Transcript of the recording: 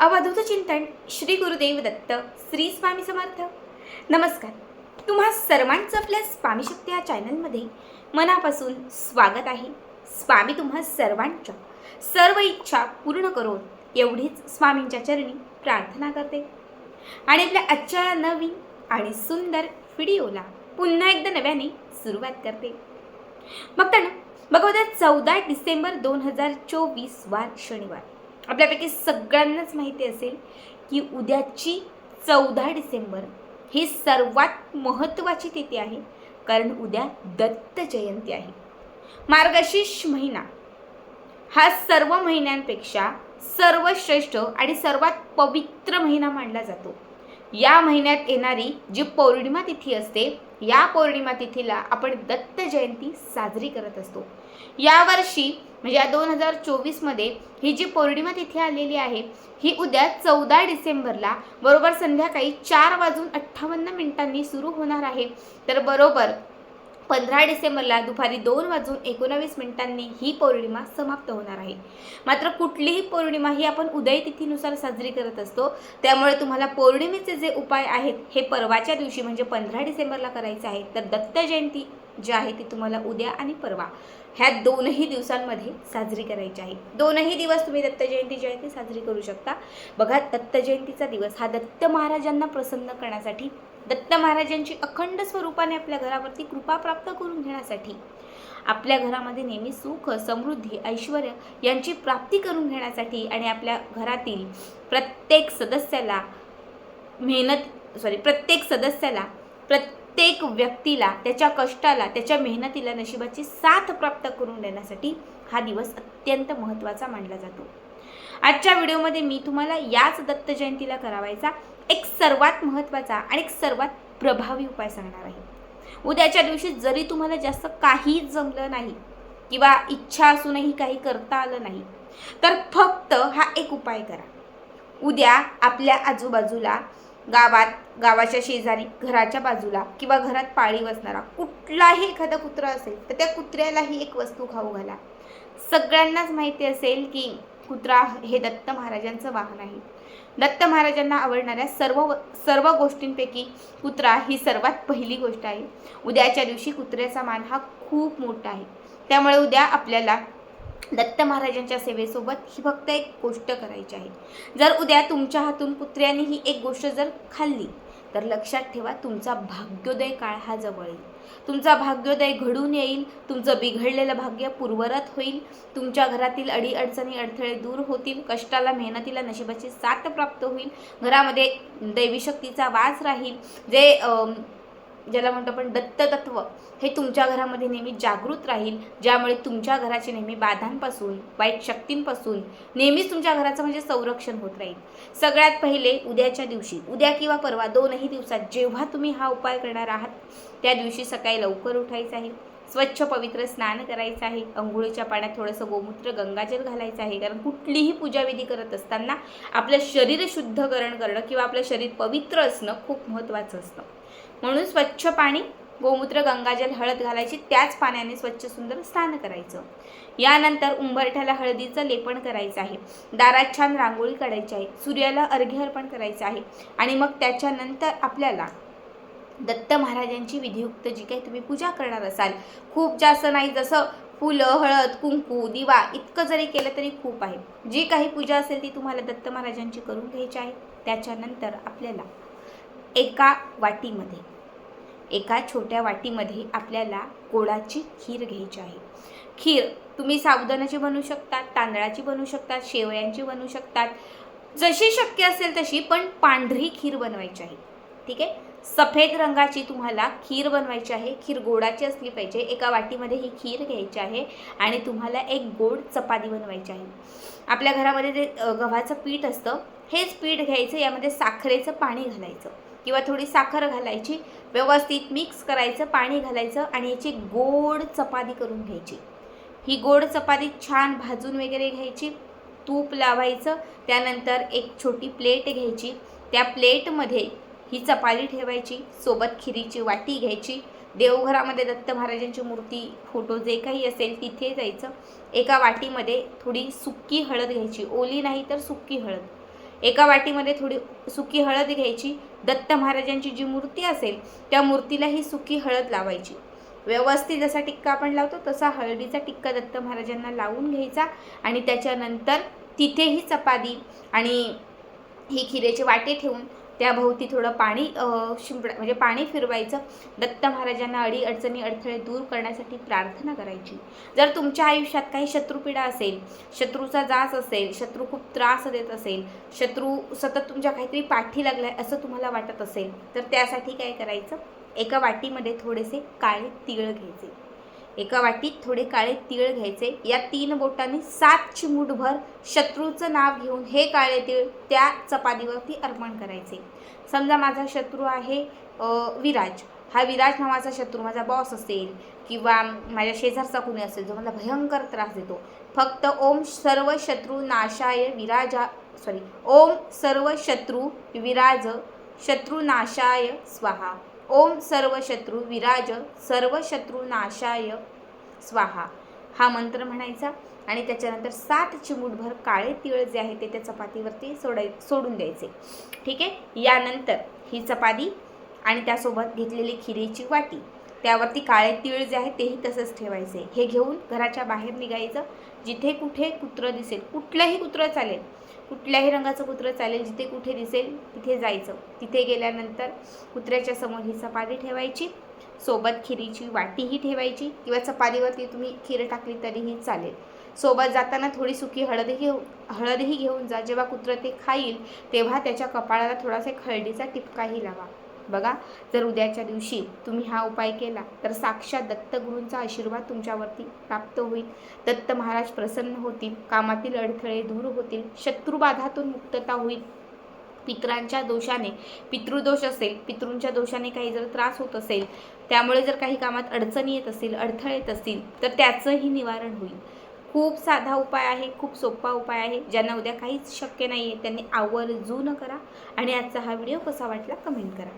अवधूत चिंतन श्री गुरुदेव दत्त श्री स्वामी समर्थ. नमस्कार. तुम्हा सर्वांचं आपल्या स्वामी शक्ती या चॅनलमध्ये मनापासून स्वागत आहे. स्वामी तुम्हा सर्वांच्या सर्व इच्छा पूर्ण करून एवढीच स्वामींच्या चरणी प्रार्थना करते. आणि आपल्या आजच्या नवीन आणि सुंदर व्हिडिओला पुन्हा एकदा नव्याने सुरुवात करते. बघताना बघा चौदा डिसेंबर दोन हजार चोवीस वार शनिवार. आपल्यापैकी सगळ्यांनाच माहिती असेल की उद्याची चौदा डिसेंबर ही सर्वात महत्त्वाची तिथी आहे. कारण उद्या दत्त जयंती आहे. मार्गशीर्ष महिना हा सर्व महिन्यांपेक्षा सर्वश्रेष्ठ आणि सर्वात पवित्र महिना मानला जातो. या महिन्यात येणारी जी पौर्णिमा तिथी असते या पौर्णिमा तिथीला आपण दत्त जयंती साजरी करत असतो. यावर्षी म्हणजे या दोन हजार चोवीसमध्ये ही जी पौर्णिमा तिथी आलेली आहे ही उद्या चौदा डिसेंबरला बरोबर संध्याकाळी चार वाजून अठ्ठावन्न मिनिटांनी सुरू होणार आहे. तर बरोबर पंधरा डिसेंबरला दुपारी दोन वाजून एकोणावीस मिनिटांनी ही पौर्णिमा समाप्त होणार आहे. मात्र कुठलीही पौर्णिमा ही आपण उदय तिथीनुसार साजरी करत असतो त्यामुळे तुम्हाला पौर्णिमेचे जे उपाय आहेत हे परवाच्या दिवशी म्हणजे पंधरा डिसेंबरला करायचे आहेत. तर दत्त जयंती जी आहे ती तुम्हाला उद्या आणि परवा ह्या दोनही दिवसांमध्ये साजरी करायची आहे. दोनही दिवस तुम्ही दत्त जयंती जी आहे ती साजरी करू शकता. बघा दत्त जयंतीचा दिवस हा दत्त महाराजांना प्रसन्न करण्यासाठी दत्त महाराजांची अखंड स्वरूपाने आपल्या घरावरती कृपा प्राप्त करून घेण्यासाठी. आपल्या घरामध्ये नेहमी सुख समृद्धी ऐश्वर यांची प्राप्ती करून घेण्यासाठी आणि आपल्या घरातील प्रत्येक सदस्याला मेहनत सॉरी प्रत्येक सदस्याला प्रत्येक व्यक्तीला त्याच्या कष्टाला त्याच्या मेहनतीला नशिबाची साथ प्राप्त करून देण्यासाठी हा दिवस अत्यंत महत्त्वाचा मानला जातो. आजच्या व्हिडिओमध्ये मी तुम्हाला याच दत्त जयंतीला करावायचा एक सर्वात महत्त्वाचा आणि एक सर्वात प्रभावी उपाय सांगणार आहे. उद्याच्या दिवशी जरी तुम्हाला जास्त काही जमलं नाही किंवा इच्छा असूनही काही करता आलं नाही तर फक्त हा एक उपाय करा. उद्या आपल्या आजूबाजूला गावात गावाच्या शेजारी घराच्या बाजूला किंवा घरात पाळी बसणारा कुठलाही एखादा कुत्रा असेल तर त्या कुत्र्यालाही एक वस्तू खाऊ घाला. सगळ्यांनाच माहिती असेल की कुत्रा हे दत्त महाराजांचं वाहन आहे. दत्त महाराजांना आवडणाऱ्या सर्व सर्व गोष्टींपैकी कुत्रा ही सर्वात पहिली गोष्ट आहे. उद्याच्या दिवशी कुत्र्याचा मान हा खूप मोठा आहे. त्यामुळे उद्या आपल्याला दत्त महाराजांच्या सेवेसोबत ही फक्त एक गोष्ट करायची आहे. जर उद्या तुमच्या हातून कुत्र्याने ही एक गोष्ट जर खाल्ली तर लक्षात ठेवा तुमचा भाग्योदय काळ हा जवळ येईल. तुमचा भाग्योदय घडून येईल तुमचं बिघडलेलं भाग्य पूर्वरत होईल तुमच्या घरातील अडीअडचणी अडथळे दूर होतील कष्टाला मेहनतीला नशिबाची साथ प्राप्त होईल घरामध्ये दैवी शक्तीचा वास राहील जे ज्याला म्हणतो आपण दत्ततत्व हे तुमच्या घरामध्ये नेहमी जागृत राहील ज्यामुळे तुमच्या घराचे नेहमी बाधांपासून वाईट शक्तींपासून नेहमीच तुमच्या घराचं म्हणजे संरक्षण होत राहील. सगळ्यात पहिले उद्याच्या दिवशी उद्या किंवा परवा दोनही दिवसात जेव्हा तुम्ही हा उपाय करणार आहात त्या दिवशी सकाळी लवकर उठायचं आहे स्वच्छ पवित्र स्नान करायचं आहे अंघोळीच्या पाण्यात थोडंसं गोमूत्र गंगाजल घालायचं आहे कारण कुठलीही पूजाविधी करत असताना आपलं शरीर शुद्धकरण करणं किंवा आपलं शरीर पवित्र असणं खूप महत्त्वाचं असतं. म्हणून स्वच्छ पाणी गोमूत्र गंगाजल हळद घालायची त्याच पाण्याने स्वच्छ सुंदर स्नान करायचं. यानंतर उंबरठ्याला हळदीचं लेपन करायचं आहे. दारात छान रांगोळी काढायची आहे. सूर्याला अर्घ्य अर्पण करायचं आहे. आणि मग त्याच्यानंतर आपल्याला दत्त महाराजांची विधियुक्त जी काही तुम्ही पूजा करणार असाल खूप जास्त नाही जसं फुलं हळद कुंकू दिवा इतकं जरी केलं तरी खूप आहे. जी काही पूजा असेल ती तुम्हाला दत्त महाराजांची करून घ्यायची आहे. त्याच्यानंतर आपल्याला एका वाटीमध्ये. एका छोट्या वाटीमध्ये आपल्याला गोडाची खीर घ्यायची आहे. खीर तुम्ही साबुदाण्याची बनवू शकतात तांदळाची बनवू शकतात शेवयांची बनवू शकतात जशी शक्य असेल तशी पण पांढरी खीर बनवायची आहे. ठीक आहे? सफेद रंगाची तुम्हाला खीर बनवायची आहे. खीर गोडाची असली पाहिजे. एका वाटीमध्ये ही खीर घ्यायची आहे आणि तुम्हाला एक गोड चपाती बनवायची आहे. आपल्या घरामध्ये जे गव्हाचं पीठ असतं हेच पीठ घ्यायचं. यामध्ये साखरेचं पाणी घालायचं. किंवा थोडी साखर घालायची व्यवस्थित मिक्स करायचं पाणी घालायचं आणि याची गोड चपाती करून घ्यायची. ही गोड चपाती छान भाजून वगैरे घ्यायची. तूप लावायचं त्यानंतर एक छोटी प्लेट घ्यायची. त्या प्लेटमध्ये ही चपाती ठेवायची सोबत खिरीची वाटी घ्यायची. देवघरामध्ये दत्त महाराजांची मूर्ती फोटो जे काही असेल तिथे जायचं. एका वाटीमध्ये थोडी सुक्की हळद घ्यायची. ओली नाही तर सुक्की हळद. एका वाटीमध्ये थोडी सुकी हळद घ्यायची. दत्त महाराजांची जी मूर्ती असेल त्या मूर्तीला ही सुकी हळद लावायची. व्यवस्थित जसा टिक्का आपण लावतो तसा हळदीचा टिक्का दत्त महाराजांना लावून घ्यायचा आणि त्याच्यानंतर तिथेही चपाती आणि ही खिरेचे वाटे ठेवून त्याभोवती थोडं पाणी शिंपडा म्हणजे पाणी फिरवायचं. दत्त महाराजांना अडी अडचणी अडथळे दूर करण्यासाठी प्रार्थना करायची. जर तुमच्या आयुष्यात काही शत्रुपीडा असेल शत्रूचा जास असेल शत्रू खूप त्रास देत असेल शत्रू सतत तुमच्या काहीतरी पाठी लागलाय असं तुम्हाला वाटत असेल तर त्यासाठी काय करायचं? एका वाटीमध्ये थोडेसे काळे तिळ घ्यायचे. एका वाटीत थोडे काळे तीळ घ्यायचे. या तीन बोटांनी सात चिमूटभर शत्रूचं नाव घेऊन हे काळे तीळ त्या चपातीवरती अर्पण करायचे. समजा माझा शत्रू आहे विराज. हा विराज नावाचा शत्रू माझा बॉस असेल किंवा माझ्या शेजारचा कुणी असेल जो मला भयंकर त्रास देतो. फक्त ओम सर्व शत्रू नाशाय विराजा सॉरी ओम सर्व शत्रू विराज शत्रू नाशाय स्वाहा. ओम सर्व शत्रू विराज सर्व शत्रू नाशाय. स्वाहा. हा मंत्र म्हणायचा आणि त्याच्यानंतर सात चिमूटभर काळे तिळ जे आहे ते त्या चपातीवरती सोडाय सोडून द्यायचे. ठीक आहे? यानंतर ही चपाती आणि त्यासोबत घेतलेली खिरीची वाटी. त्यावरती काळे तीळ जे आहे तेही तसंच ठेवायचे. हे घेऊन घराच्या बाहेर निघायचं. जिथे कुठे कुत्रं दिसेल कुठलंही कुत्रं चालेल कुठल्याही रंगाचं कुत्रं चालेल जिथे कुठे दिसेल तिथे जायचं. तिथे गेल्यानंतर कुत्र्याच्या समोर ही चपाती ठेवायची. सोबत खिरीची वाटीही ठेवायची किंवा चपातीवरती तुम्ही खीर टाकली तरीही चालेल. सोबत जाताना थोडी सुकी हळदही घेऊ हळदही घेऊन जा. जेव्हा कुत्रं ते खाईल तेव्हा त्याच्या कपाळाला थोडासा खळडीचा टिपकाही लावा. बघा जर उद्याच्या दिवशी तुम्ही हा उपाय केला तर साक्षात दत्तगुरूंचा आशीर्वाद तुमच्यावरती प्राप्त होईल. दत्त महाराज प्रसन्न होतील कामातील अडथळे दूर होतील शत्रुबाधातून मुक्तता होईल. पितरांच्या दोषाने पितृदोष असेल पितृंच्या दोषाने काही जर त्रास होत असेल त्यामुळे जर काही कामात अडचणी येत असतील अडथळे येत असतील तर त्याचंही निवारण होईल. खूप साधा उपाय आहे खूप सोपा उपाय आहे. ज्यांना उद्या काहीच शक्य नाही आहे त्यांनी आवर्जून करा आणि आजचा हा व्हिडिओ कसा वाटला कमेंट करा.